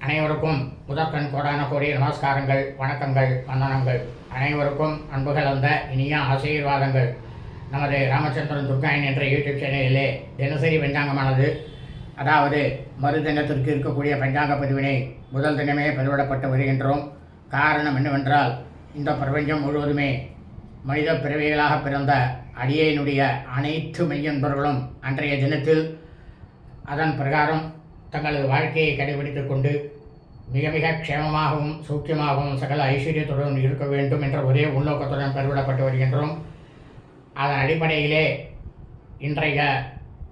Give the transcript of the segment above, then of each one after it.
அனைவருக்கும் முதற்கண் கோடான கோடி நமஸ்காரங்கள் வணக்கங்கள் வந்தனங்கள். அனைவருக்கும் அன்பு கலந்த இனிய ஆசீர்வாதங்கள். நமது ராமச்சந்திரன் துர்காயன் என்ற யூடியூப் சேனலிலே தினசரி பஞ்சாங்கமானது அதாவது மறு தினத்திற்கு இருக்கக்கூடிய பஞ்சாங்க பதிவினை முதல் தினமே பதிவிடப்பட்டு வருகின்றோம். காரணம் என்னவென்றால் இந்த பிரபஞ்சம் முழுவதுமே மனித பிறவிகளாக பிறந்த அடியேனுடைய அனைத்து மெய்யன்பர்களும் அன்றைய தினத்தில் அதன் பிரகாரம் தங்களது வாழ்க்கையை கடைபிடித்துக் கொண்டு மிக மிக க்ஷேமமாகவும் சூக்கியமாகவும் சகல ஐஸ்வர்யத்துடன் இருக்க வேண்டும் என்ற ஒரே உள்நோக்கத்துடன் பெருவிடப்பட்டு வருகின்றோம். அதன் அடிப்படையிலே இன்றைய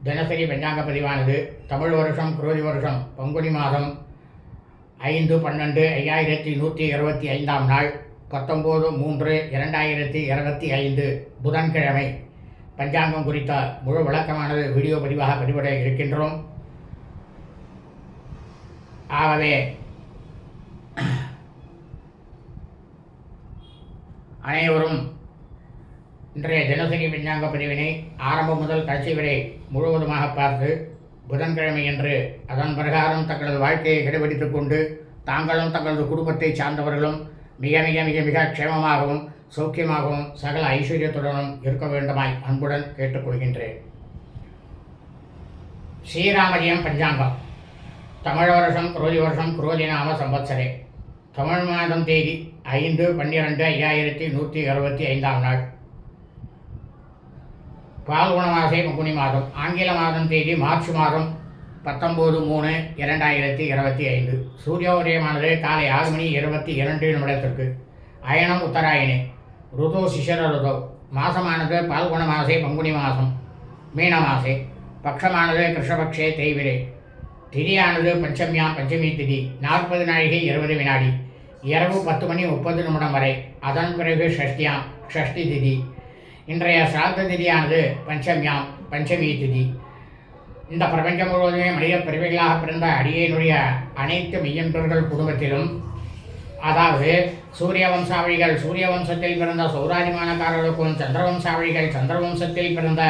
தினசரி பஞ்சாங்க பதிவானது தமிழ் வருஷம் குரோதி வருஷம் பங்குனி மாதம் ஐந்து பன்னெண்டு ஐயாயிரத்தி நூற்றி இருபத்தி ஐந்தாம் நாள் பத்தொம்போது மூன்று இரண்டாயிரத்தி இருபத்தி ஐந்து புதன்கிழமை. பஞ்சாங்கம் குறித்த முழு விளக்கமானது வீடியோ பதிவாக பதிவிட இருக்கின்றோம். ஆகவே அனைவரும் இன்றைய தினசரி பஞ்சாங்க பிரிவினை ஆரம்பம் முதல் கடைசி வரை முழுவதுமாக பார்த்து புதன்கிழமை என்று அதன் பிரகாரம் தங்களது வாழ்க்கையை கடைபிடித்துக் கொண்டு தாங்களும் தங்களது குடும்பத்தை சார்ந்தவர்களும் மிக மிக மிக மிக க்ஷேமமாகவும் சௌக்கியமாகவும் சகல ஐஸ்வர்யத்துடனும் இருக்க வேண்டுமாய் அன்புடன் கேட்டுக்கொள்கின்றேன். ஸ்ரீராமஜயம் பஞ்சாங்கம். தமிழ் வருஷம் குரோதி வருஷம் குரோதி நாம சம்பத்சரே தமிழ் மாதம் தேதி ஐந்து பன்னிரெண்டு ஐயாயிரத்தி நூற்றி அறுபத்தி ஐந்தாம் நாள். பால்குண மாசை முகுனி மாதம். ஆங்கில மாதம் தேதி மார்ச் மாதம் பத்தொம்போது மூணு இரண்டாயிரத்தி இருபத்தி ஐந்து. சூரிய உதயமானது காலை ஆறு மணி இருபத்தி இரண்டு நிமிடத்திற்கு. அயனம் உத்தராயணே. ருதோ சிஷர ருதோ. மாசமானது பால்குண மாசே பங்குனி மாதம் மீன மாசே. பக்ஷமானது கிருஷ்ணபக்ஷே தேய்விரே திதியானது பஞ்சமியா பஞ்சமி திதி நாற்பது நாழிகை இருபது வினாடி. இரவு பத்து மணி முப்பது நிமிடம் வரை. அதன் பிறகு ஷஷ்டியாம் ஷஷ்டி திதி. இன்றைய சிராத்த திதியானது பஞ்சமியாம் பஞ்சமி திதி. இந்த பிரபஞ்சம் முழுவதுமே மனித பிறவிகளாக பிறந்த அடியனுடைய அனைத்து மெய்யன்றர்கள் குடும்பத்திலும் அதாவது சூரிய வம்சாவளிகள் சூரிய வம்சத்தில் பிறந்த சௌராஜிமானக்காரர்களுக்கும் சந்திர வம்சாவளிகள் சந்திர வம்சத்தில் பிறந்த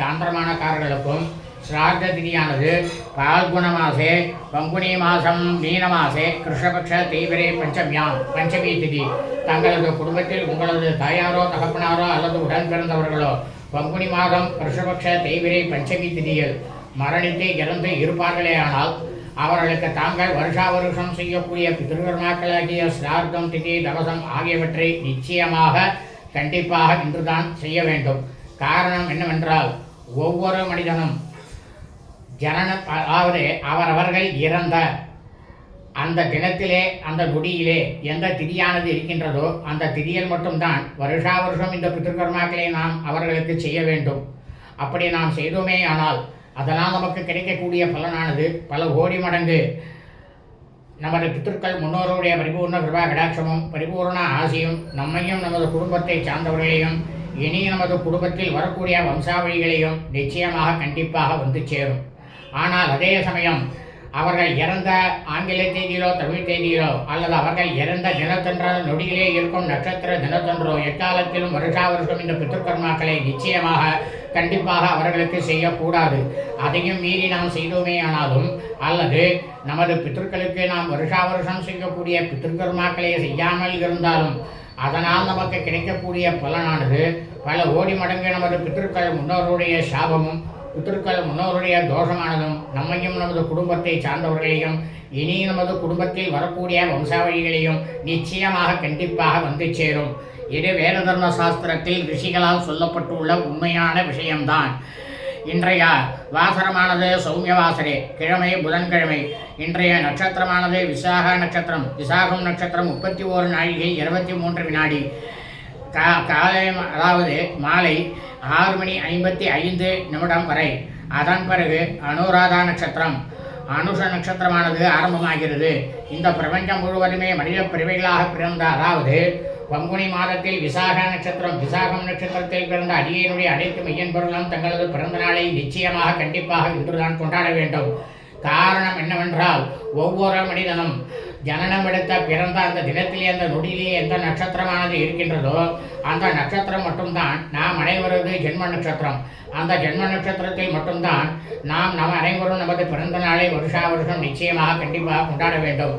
சாந்திரமானக்காரர்களுக்கும் ஸ்ராத்த திதியானது பால்குண மாசே பங்குனி மாசம் மீன மாசே கிருஷ்ணபக்ஷ தீவிரே பஞ்சமியாம் பஞ்சமி திதி தங்களது குடும்பத்தில் உங்களது தாயாரோ தகப்பனாரோ அல்லது உடன் பிறந்தவர்களோ பங்குனி மாதம் கிருஷ்ணபக்ஷ தெய்விரை பஞ்சமி திதியில் மரணித்து இறந்து இருப்பார்களே ஆனால் அவர்களுக்கு தாங்கள் வருஷா வருஷம் செய்யக்கூடிய பிதிருக்கர்மாக்களாகிய சிரார்த்தம் திதி தவசம் ஆகியவற்றை நிச்சயமாக கண்டிப்பாக இன்றுதான் செய்ய வேண்டும். காரணம் என்னவென்றால் ஒவ்வொரு மனிதனும் ஜனன அதாவது அவரவர்கள் இறந்த அந்த தினத்திலே அந்த நொடியிலே எந்த திதியானது இருக்கின்றதோ அந்த திதியில் மட்டும்தான் வருஷா வருஷம் இந்த பித்திருக்கர்மாக்களை நாம் அவர்களுக்கு செய்ய வேண்டும். அப்படி நாம் செய்தோமே ஆனால் அதனால் நமக்கு கிடைக்கக்கூடிய பலனானது பல கோடி மடங்கு. நமது பித்திருக்கள் முன்னோருடைய பரிபூர்ண கிருபா கடாட்சமும் பரிபூர்ண ஆசையும் நம்மையும் நமது குடும்பத்தை சார்ந்தவர்களையும் இனி நமது குடும்பத்தில் வரக்கூடிய வம்சாவளிகளையும் நிச்சயமாக கண்டிப்பாக வந்து சேரும். ஆனால் அதே சமயம் அவர்கள் இறந்த ஆங்கில தேதியிலோ தமிழ் தேதியிலோ அல்லது அவர்கள் இறந்த தினத்தன்ற நொடியிலே இருக்கும் நட்சத்திர தினத்தன்றோ எக்காலத்திலும் வருஷா வருஷம் இந்த பித்திருக்கர்மாக்களை நிச்சயமாக கண்டிப்பாக அவர்களுக்கு செய்யக்கூடாது. அதையும் மீறி நாம் செய்தோமே ஆனாலும் அல்லது நமது பித்திருக்களுக்கு நாம் வருஷா வருஷம் செய்யக்கூடிய பித்திருக்கர்மாக்களை செய்யாமல் இருந்தாலும் அதனால் நமக்கு கிடைக்கக்கூடிய பலனானது பல ஓடி மடங்கு நமது பித்திருக்கள் முன்னோருடைய சாபமும் பித்திருக்கள் முன்னோருடைய தோஷமானதும் நம்மையும் நமது குடும்பத்தை சார்ந்தவர்களையும் இனி நமது குடும்பத்தில் வரக்கூடிய வம்சாவளிகளையும் நிச்சயமாக கண்டிப்பாக வந்து சேரும். இது வேத தர்ம சாஸ்திரத்தில் ரிஷிகளால் சொல்லப்பட்டுள்ள உண்மையான விஷயம்தான். இன்றைய வாசரமானது சௌமிய வாசரே கிழமை புதன்கிழமை. இன்றைய நட்சத்திரமானது விசாக நட்சத்திரம் விசாகம் நட்சத்திரம் முப்பத்தி ஓரு நாழிகை இருபத்தி மூன்று வினாடி. கா காலை அதாவது மாலை ஆறு மணி ஐம்பத்தி ஐந்து நிமிடம் வரை. அதன் பிறகு அனுராதா நட்சத்திரம். அனுஷ நட்சத்திரமானது ஆரம்பமாகிறது. இந்த பிரபஞ்சம் முழுவதுமே மனித பிரிவைகளாக பிறந்த அதாவது பங்குனி மாதத்தில் விசாக நட்சத்திரம் விசாகம் நட்சத்திரத்தில் பிறந்த அடியனுடைய அனைத்து மையன் பொருளும் தங்களது பிறந்த நாளை நிச்சயமாக கண்டிப்பாக இன்றுதான் கொண்டாட வேண்டும். காரணம் என்னவென்றால் ஒவ்வொரு மனிதனும் ஜனனம் எடுத்த பிறந்த அந்த தினத்திலே அந்த நொடியிலே எந்த நட்சத்திரமானது இருக்கின்றதோ அந்த நட்சத்திரம் மட்டும்தான் நாம் அனைவரது ஜென்ம நட்சத்திரம். அந்த ஜென்ம நட்சத்திரத்தில் மட்டும்தான் நாம் நம் அனைவரும் நமது பிறந்த நாளை வருஷா வருஷம் நிச்சயமாக கண்டிப்பாக கொண்டாட வேண்டும்.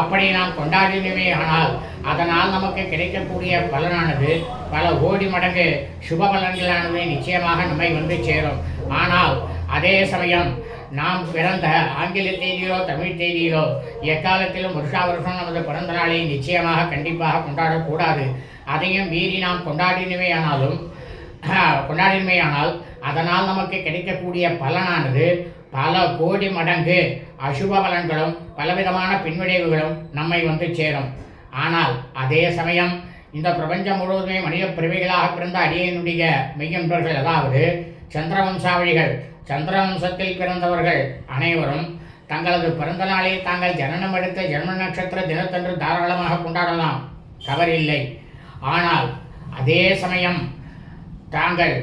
அப்படி நாம் கொண்டாடினவே ஆனால் அதனால் நமக்கு கிடைக்கக்கூடிய பலனானது பல கோடி மடங்கு சுப பலன்களானது நிச்சயமாக நம்மை வந்து சேரும். ஆனால் அதே சமயம் நாம் பிறந்த ஆங்கில தேதியிலோ தமிழ் தேதியிலோ எக்காலத்திலும் வருஷா வருஷம் நமது பிறந்த நாளை நிச்சயமாக கண்டிப்பாக கொண்டாடக்கூடாது. அதையும் மீறி நாம் கொண்டாடினவையானாலும் கொண்டாடினமையானால் அதனால் நமக்கு கிடைக்கக்கூடிய பலனானது பல கோடி மடங்கு அசுப பலன்களும் பலவிதமான பின்விளைவுகளும் நம்மை வந்து சேரும். ஆனால் அதே சமயம் இந்த பிரபஞ்சம் முழுவதுமே மனித பிறவிகளாக பிறந்த அடியனுடைய மெய்யன்பர்கள் அதாவது சந்திரவம்சாவளிகள் சந்திரவம்சத்தில் பிறந்தவர்கள் அனைவரும் தங்களது பிறந்த நாளை தாங்கள் ஜனனம் எடுத்த ஜென்ம நட்சத்திர தினத்தன்று தாராளமாக கொண்டாடலாம். தவறில்லை. ஆனால் அதே சமயம் தாங்கள்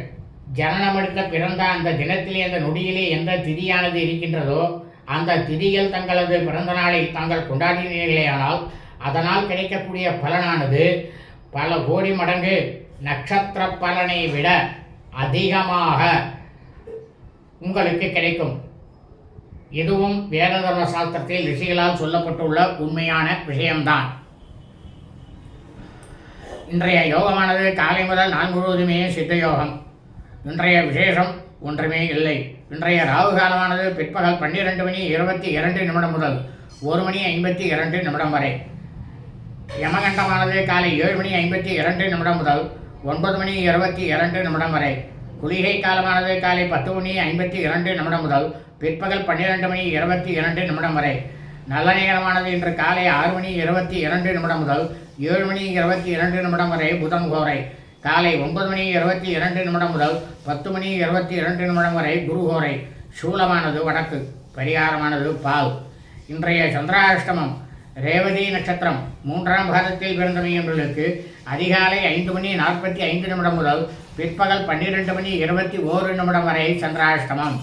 ஜனனம் எடுத்த பிறந்த அந்த தினத்திலே அந்த நொடியிலே எந்த திதியானது இருக்கின்றதோ அந்த திதியில் தங்களது பிறந்த நாளை தாங்கள் கொண்டாடினீர்களேயானால் அதனால் கிடைக்கக்கூடிய பலனானது பல கோடி மடங்கு நட்சத்திர பலனை விட அதிகமாக உங்களுக்கு கிடைக்கும். இதுவும் வேததர்ம சாஸ்திரத்தில் ரிஷிகளால் சொல்லப்பட்டுள்ள உண்மையான விஷயம்தான். இன்றைய யோகமானது காலை முதல் நாள் முழுவதுமே சித்த யோகம். இன்றைய விசேஷம் ஒன்றுமே இல்லை. இன்றைய ராகு காலமானது பிற்பகல் பன்னிரெண்டு மணி இருபத்தி இரண்டு நிமிடம் முதல் ஒரு மணி ஐம்பத்தி இரண்டு நிமிடம் வரை. யமகண்டமானது காலை ஏழு மணி ஐம்பத்தி இரண்டு நிமிடம் முதல் ஒன்பது மணி இருபத்தி இரண்டு நிமிடம் வரை. குளிகை காலமானது காலை பத்து மணி ஐம்பத்தி இரண்டு நிமிடம் முதல் பிற்பகல் பன்னிரெண்டு மணி இருபத்தி இரண்டு நிமிடம் வரை. நல்ல நேரமானது இன்று காலை ஆறு மணி இருபத்தி இரண்டு நிமிடம் முதல் ஏழு மணி இருபத்தி இரண்டு நிமிடம் வரை புதன் கோரை. காலை ஒன்பது மணி இருபத்தி இரண்டு நிமிடம் முதல் பத்து மணி இருபத்தி இரண்டு நிமிடம் வரை குருகோரை சூலமானது வடக்கு பரிகாரமானது பால். இன்றைய சந்திராஷ்டமம் ரேவதி நட்சத்திரம் மூன்றாம் பாதத்தில் பிறந்தமையவர்களுக்கு அதிகாலை ஐந்து மணி நாற்பத்தி ஐந்து நிமிடம் முதல் பிற்பகல் பன்னிரெண்டு மணி இருபத்தி ஓரு நிமிடம் வரை சந்திராஷ்டமம்.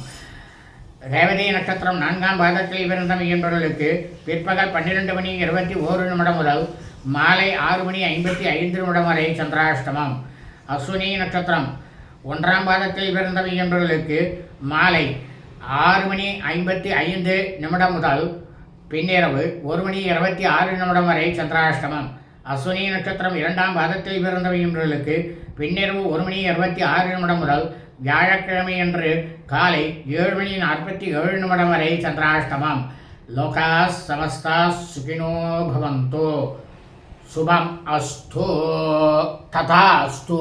ரேவதி நட்சத்திரம் நான்காம் பாதத்தில் பிறந்த என்பவர்களுக்கு பிற்பகல் பன்னிரெண்டு மணி இருபத்தி ஓரு நிமிடம் முதல் மாலை ஆறு மணி ஐம்பத்தி ஐந்து நிமிடம் வரை சந்திராஷ்டமம். அஸ்வினி நட்சத்திரம் ஒன்றாம் பாதத்தில் பிறந்த என்பவர்களுக்கு மாலை ஆறு மணி ஐம்பத்தி ஐந்து நிமிடம் முதல் பின்னிரவு ஒரு மணி இருபத்தி ஆறு நிமிடம் வரை சந்திராஷ்டமம். அஸ்வினி நட்சத்திரம் இரண்டாம் பாதத்தில் பிறந்தவையவர்களுக்கு பின்னிரவு ஒரு மணி இருபத்தி ஆறு நிமிடம் முதல் வியாழக்கிழமை அன்று காலை ஏழு மணி நாற்பத்தி ஏழு நிமிடம் வரை சந்திராஷ்டமம். லோகா சமஸ்தா சுகினோ பவந்தோ. சுபம் அஸ்து. ததா அஸ்து